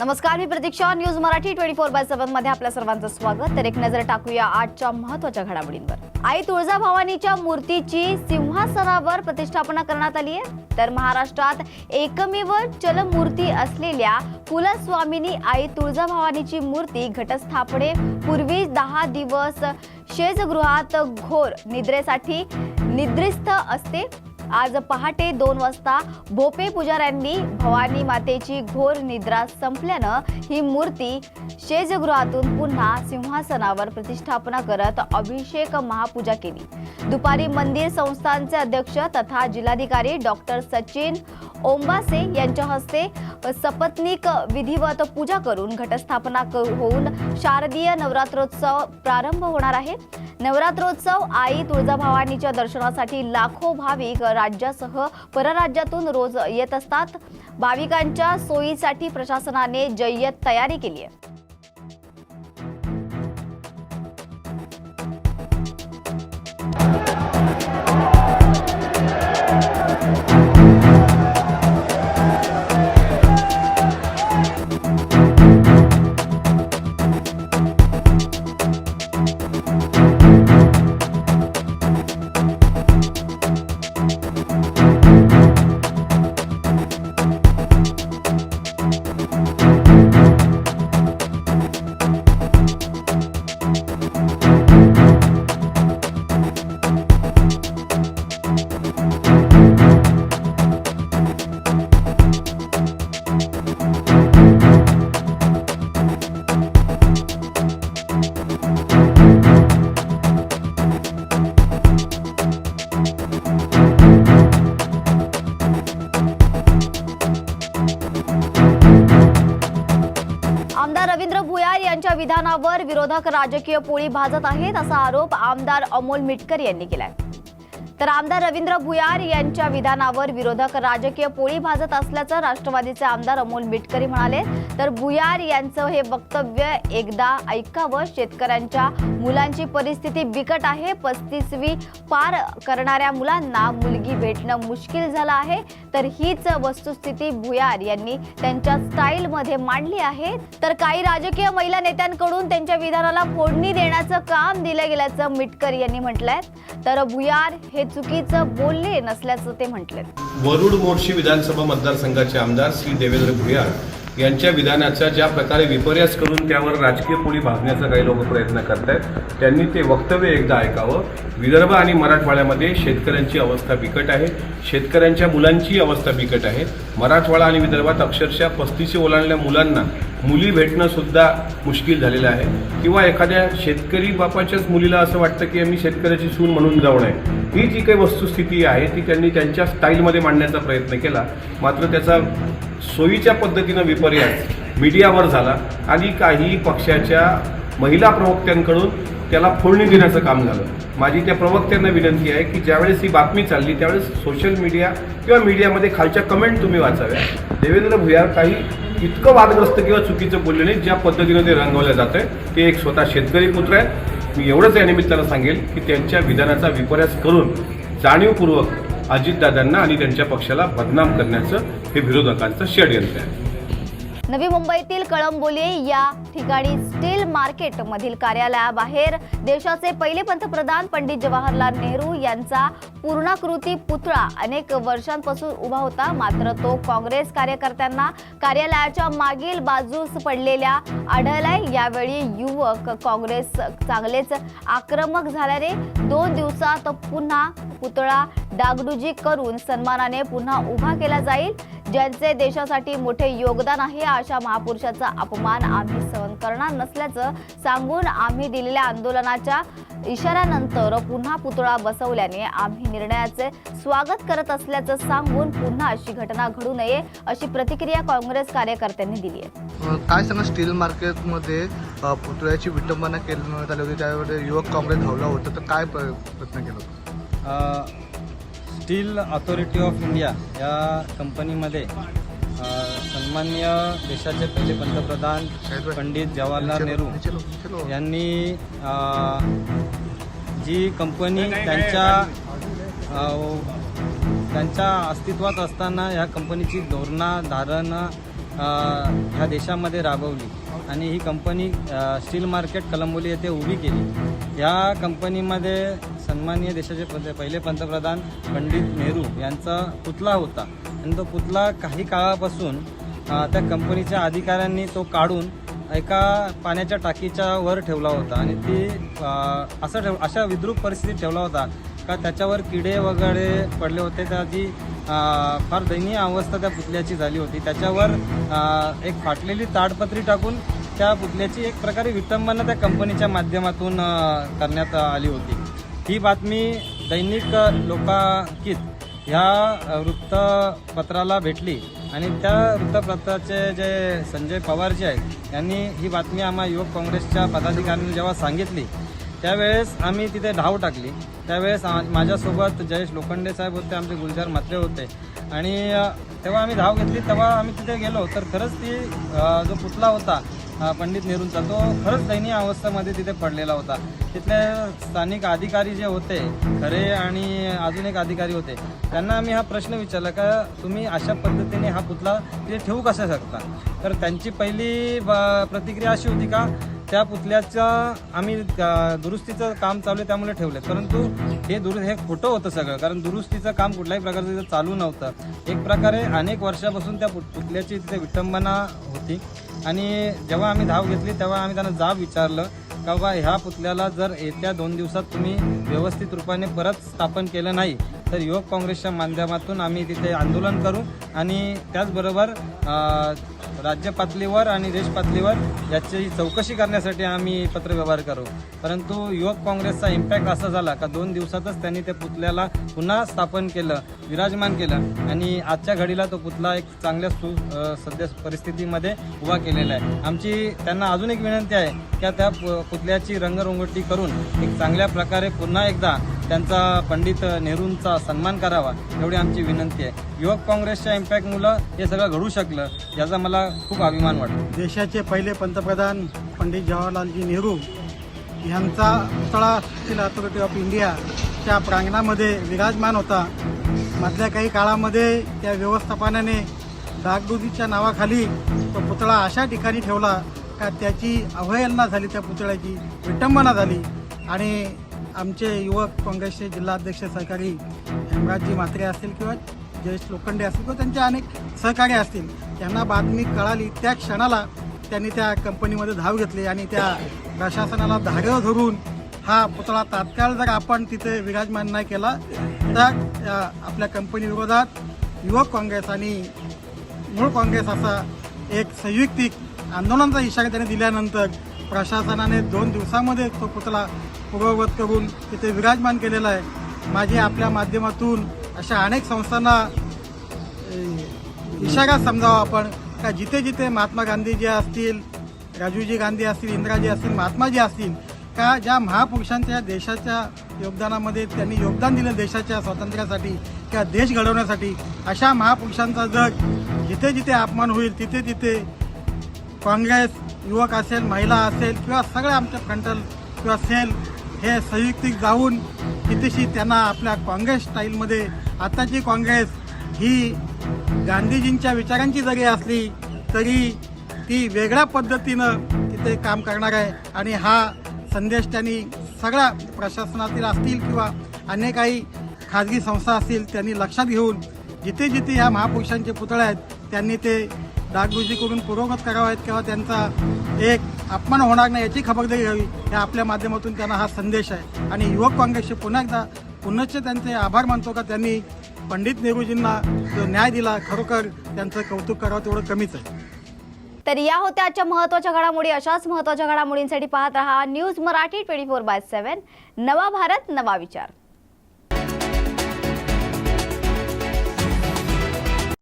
नमस्कार मी Pratiksha. News Marathi twenty four by सेव्हनमध्ये आपल्या सर्वांचं स्वागत. तर एक नजर टाकूया आजच्या महत्त्वाच्या घडामोडींवर. आई तुळजाभवानीच्या मूर्तीची सिंहासनावर प्रतिष्ठापना करण्यात आली आहे. तर महाराष्ट्रात एकमेव चलमूर्ती असलेल्या कुलस्वामिनी आई तुळजाभवानीची मूर्ती घटस्थापने पूर्वी दहा दिवस शेजगृहात घोर निद्रेसाठी निद्रिस्थ असते. आज पहाटे दोन वाजता भोपे पुजाऱ्यांनी भवानी मातेची घोर निद्रा संपल्यानं ही मूर्ती शेजगृहातून पुन्हा सिंहासनावर प्रतिष्ठापना करत अभिषेक महापूजा केली. दुपारी मंदिर संस्थानचे अध्यक्ष तथा जिल्हाधिकारी डॉक्टर सचिन ओंबासे यांच्या हस्ते सपत्नीक विधिवत पूजा करून घटस्थापना क- होऊन शारदीय नवरात्रोत्सव प्रारंभ होणार आहे. नवरात्रोत्सव आई तुळजाभवानीच्या दर्शनासाठी लाखो भाविक राज्यासह परराज्यातून रोज येत असतात. भाविकांच्या सोयीसाठी प्रशासनाने जय्यत तयारी केली आहे. विरोधक राजकीय पोळी भाजत आहेत असा आरोप आमदार अमोल मिटकर यांनी केलाय. तर आमदार रवींद्र भुयार यांच्या विधानावर विरोधक राजकीय पोळी भाजत असल्याचं राष्ट्रवादीचे आमदार अमोल मिटकरी म्हणाले. तर भुयार यांचं हे वक्तव्य एकदा ऐकावं. शेतकऱ्यांच्या मुलांची परिस्थिती बिकट आहे. पस्तीसवी पार करणाऱ्या मुलांना मुलगी भेटणं मुश्किल झालं आहे. तर हीच वस्तुस्थिती भुयार यांनी त्यांच्या स्टाईलमध्ये मांडली आहे. तर काही राजकीय महिला नेत्यांकडून त्यांच्या विधानाला फोडणी देण्याचं काम दिलं गेल्याचं मिटकर यांनी म्हटलंय. तर भुयार हे चुकीचं बोलले नसल्याचं ते म्हटले वरुड मोर्शी विधानसभा मतदारसंघाचे आमदार श्री देवेंद्र भुयार यांच्या विधानाचा ज्या प्रकारे विपर्यास करून त्यावर राजकीय पोळी भाजण्याचा काही लोक प्रयत्न आहेत त्यांनी ते वक्तव्य एकदा ऐकावं. विदर्भ आणि मराठवाड्यामध्ये शेतकऱ्यांची अवस्था बिकट आहे. शेतकऱ्यांच्या मुलांची अवस्था बिकट आहे. मराठवाडा आणि विदर्भात अक्षरशः पस्तीशी ओलांडल्या मुलांना मुली भेटणं सुद्धा मुश्किल झालेलं आहे. किंवा एखाद्या शेतकरी बापाच्याच मुलीला असं वाटतं की आम्ही शेतकऱ्याची सून म्हणून जाऊ नये ही जी काही वस्तुस्थिती आहे ती त्यांनी त्यांच्या स्टाईलमध्ये मांडण्याचा प्रयत्न केला. मात्र त्याचा सोयीच्या पद्धतीनं विपर्यास मीडियावर झाला आणि काही पक्षाच्या महिला प्रवक्त्यांकडून त्याला फोडणी देण्याचं काम झालं. माझी त्या प्रवक्त्यांना विनंती आहे की ज्यावेळेस ही बातमी चालली त्यावेळेस सोशल मीडिया किंवा मीडियामध्ये खालच्या कमेंट तुम्ही वाचाव्या. देवेंद्र भुयार काही इतकं वादग्रस्त किंवा चुकीचं बोलले नाही ज्या पद्धतीनं ते रंगवलं जातंय. ते एक स्वतः शेतकरी पुत्र आहेत. मी एवढंच या निमित्तानं सांगेल की त्यांच्या विधानाचा विपर्यास करून जाणीवपूर्वक अजितदादांना आणि त्यांच्या पक्षाला बदनाम करण्याचं हे विरोधकांचं षडयंत्र आहे. नवी मुंबईतील कळंबोली या ठिकाणी मार्केट मधील कार्यालयाबाहेर देशाचे पहिले पंतप्रधान पंडित जवाहरलाल नेहरू यांचा पूर्णाकृती पुतळा अनेक वर्षांपासून उभा होता. मात्र तो काँग्रेस कार्यकर्त्यांना कार्यालयाच्या मागील बाजूस पडलेल्या आढळलाय. यावेळी युवक काँग्रेस चांगलेच आक्रमक झाल्याने दोन दिवसात पुन्हा पुतळा डागडुजी करून सन्मानाने पुन्हा उभा केला जाईल. ज्यांचे देशासाठी मोठे योगदान आहे अशा महापुरुषाचा अपमान आम्ही करणार नसल्याचं सांगून आम्ही दिलेल्या आंदोलनाच्या इशाऱ्यानंतर पुन्हा पुतळा बसवल्याने आम्ही निर्णयाचे स्वागत करत असल्याचं सांगून पुन्हा अशी घटना घडू नये अशी प्रतिक्रिया काँग्रेस कार्यकर्त्यांनी दिली आहे. काय सांगा स्टील मार्केटमध्ये पुतळ्याची विटंबना करण्यात आली होती त्यावेळी युवक काँग्रेस धावला होता तर काय प्र- प्रयत्न केला होता? स्टील अथॉरिटी ऑफ इंडिया या कंपनीमध्ये सन्मान्य देशाचे पहिले पंतप्रधान पंडित जवाहरलाल नेहरू यांनी जी कंपनी त्यांच्या त्यांच्या अस्तित्वात असताना ह्या कंपनीची धोरणा धारणं ह्या देशामध्ये राबवली. आणि ही कंपनी स्टील मार्केट कलंबोली येथे उभी केली. या कंपनीमध्ये सन्माननीय देशाचे पहिले पंतप्रधान पंडित नेहरू यांचा पुतला होता. आणि तो पुतला काही काळापासून त्या कंपनीच्या अधिकाऱ्यांनी तो काढून एका पाण्याच्या टाकीच्या वर ठेवला होता. आणि ती असं ठेव अशा विद्रूप परिस्थितीत ठेवला होता का त्याच्यावर किडे वगैरे पडले होते त्याची अ, फार दयनीय अवस्था त्या पुतल्याची झाली होती. त्याच्यावर एक फाटलेली ताडपत्री टाकून त्या पुतल्याची एक प्रकारे विटंबना त्या कंपनीच्या माध्यमातून करण्यात आली होती. ही बातमी दैनिक लोकांकित ह्या वृत्तपत्राला भेटली आणि त्या वृत्तपत्राचे जे संजय पवार जे आहेत यांनी ही बातमी आम्हा युवक काँग्रेसच्या पदाधिकाऱ्यांनी जेव्हा सांगितली त्यावेळेस आम्ही तिथे धाव टाकली. त्यावेळेस माझ्यासोबत जयेश लोखंडे साहेब होते आमचे गुलजार मात्रे होते. आणि तेव्हा आम्ही धाव घेतली तेव्हा आम्ही तिथे गेलो. तर खरंच ती जो पुतला होता पंडित नेहरूंचा तो खरंच दयनीय अवस्थेमध्ये तिथे पडलेला होता. तिथले स्थानिक अधिकारी जे होते खरे आणि अजून एक अधिकारी होते त्यांना आम्ही हा प्रश्न विचारला का तुम्ही अशा पद्धतीने हा पुतला तिथे ठेवू कसा शकता? तर त्यांची पहिली प्रतिक्रिया अशी होती का त्या पुतळ्याचा आम्ही दुरुस्तीचं काम चालू आहे त्यामुळे ठेवलं परंतु हे दुरु हे खोटं होतं सगळं. कारण दुरुस्तीचं काम कुठल्याही प्रकारचं तिथं चालू नव्हतं. एक प्रकारे अनेक वर्षापासून त्या पुत- तिथे विटंबना होती. आणि जेव्हा आम्ही धाव घेतली तेव्हा आम्ही त्यांना जाब विचारलं का बा ह्या पुतल्याला जर येत्या दोन दिवसात तुम्ही व्यवस्थित रूपाने परत स्थापन केलं नाही तर युवक काँग्रेसच्या माध्यमातून आम्ही तिथे आंदोलन करू आणि त्याचबरोबर राज्य पातळीवर आणि देश पातळीवर याची चौकशी करण्यासाठी आम्ही पत्रव्यवहार करू. परंतु युवक काँग्रेसचा इम्पॅक्ट असा झाला का दोन दिवसातच त्यांनी त्या पुतळ्याला पुन्हा स्थापन केलं विराजमान केलं आणि आजच्या घडीला तो पुतळा एक चांगल्या सु सध्या परिस्थितीमध्ये उभा केलेला आहे. आमची त्यांना अजून एक विनंती आहे की त्या पुतल्याची पुतळ्याची रंगरंगोटी करून एक चांगल्या प्रकारे पुन्हा एकदा त्यांचा पंडित नेहरूंचा सन्मान करावा एवढी आमची विनंती आहे. युवक काँग्रेसच्या इम्पॅक्टमुळं हे सगळं घडू शकलं याचा मला खूप अभिमान वाटतो. देशाचे पहिले पंतप्रधान पंडित जवाहरलालजी नेहरू यांचा पुतळा स्टील अथॉरिटी ऑफ इंडियाच्या प्रांगणामध्ये विराजमान होता. मधल्या काही काळामध्ये त्या व्यवस्थापनाने डागडुजीच्या नावाखाली तो पुतळा अशा ठिकाणी ठेवला का त्याची अवहेलना झाली त्या पुतळ्याची विटंबना झाली आणि आमचे युवक काँग्रेसचे जिल्हाध्यक्ष सहकारी हेमराजजी म्हात्रे असतील किंवा जयेश लोखंडे असतील किंवा त्यांचे अनेक सहकारी असतील त्यांना बातमी कळाली. त्या क्षणाला त्यांनी त्या कंपनीमध्ये धाव घेतली आणि त्या प्रशासनाला धागं धरून हा पुतळा तात्काळ जर आपण तिथे विराजमान नाही केला तर आपल्या कंपनीविरोधात युवक काँग्रेस आणि मूळ काँग्रेस असा एक संयुक्तिक आंदोलनाचा इशारा त्यांनी दिल्यानंतर प्रशासनाने दोन दिवसामध्ये तो पुतळा पूर्ववत करून तिथे विराजमान केलेला आहे. माझी आपल्या माध्यमातून अशा अनेक संस्थांना इशारा समजावा आपण. का जिथे जिथे महात्मा गांधीजी असतील राजीवजी गांधी असतील इंदिराजी असतील महात्माजी असतील का ज्या महापुरुषांच्या देशाच्या योगदानामध्ये त्यांनी योगदान दिलं देशाच्या स्वातंत्र्यासाठी किंवा देश घडवण्यासाठी अशा महापुरुषांचा जग जिथे जिथे अपमान होईल तिथे तिथे काँग्रेस युवक असेल महिला असेल किंवा सगळे आमच्या फ्रंटल किंवा सेल हे संयुक्तिक जाऊन तिथेशी त्यांना आपल्या काँग्रेस स्टाईलमध्ये आताची काँग्रेस ही गांधीजींच्या विचारांची जरी असली तरी ती वेगळ्या पद्धतीनं तिथे काम करणार आहे. आणि हा संदेश त्यांनी सगळ्या प्रशासनातील असतील किंवा अन्य काही खाजगी संस्था असतील त्यांनी लक्षात घेऊन जिथे जिथे ह्या महापुरुषांचे पुतळे आहेत त्यांनी ते डागडुजी करून पुरोगत करावेत किंवा त्यांचा एक अपमान होणार नाही याची खबरदारी घ्यावी या आपल्या माध्यमातून त्यांना हा संदेश आहे. आणि युवक काँग्रेसचे पुन्हा एकदा पुनश्च त्यांचे आभार मानतो का? त्यांनी पंडित नेहरूजींना जो न्याय दिला खरोखर त्यांचं कौतुक करावं तेवढं कमीच आहे. तर या होत्या आजच्या महत्त्वाच्या घडामोडी. अशाच महत्त्वाच्या घडामोडींसाठी पाहत रहा news Marathi twenty four by seven नवा भारत नवा विचार.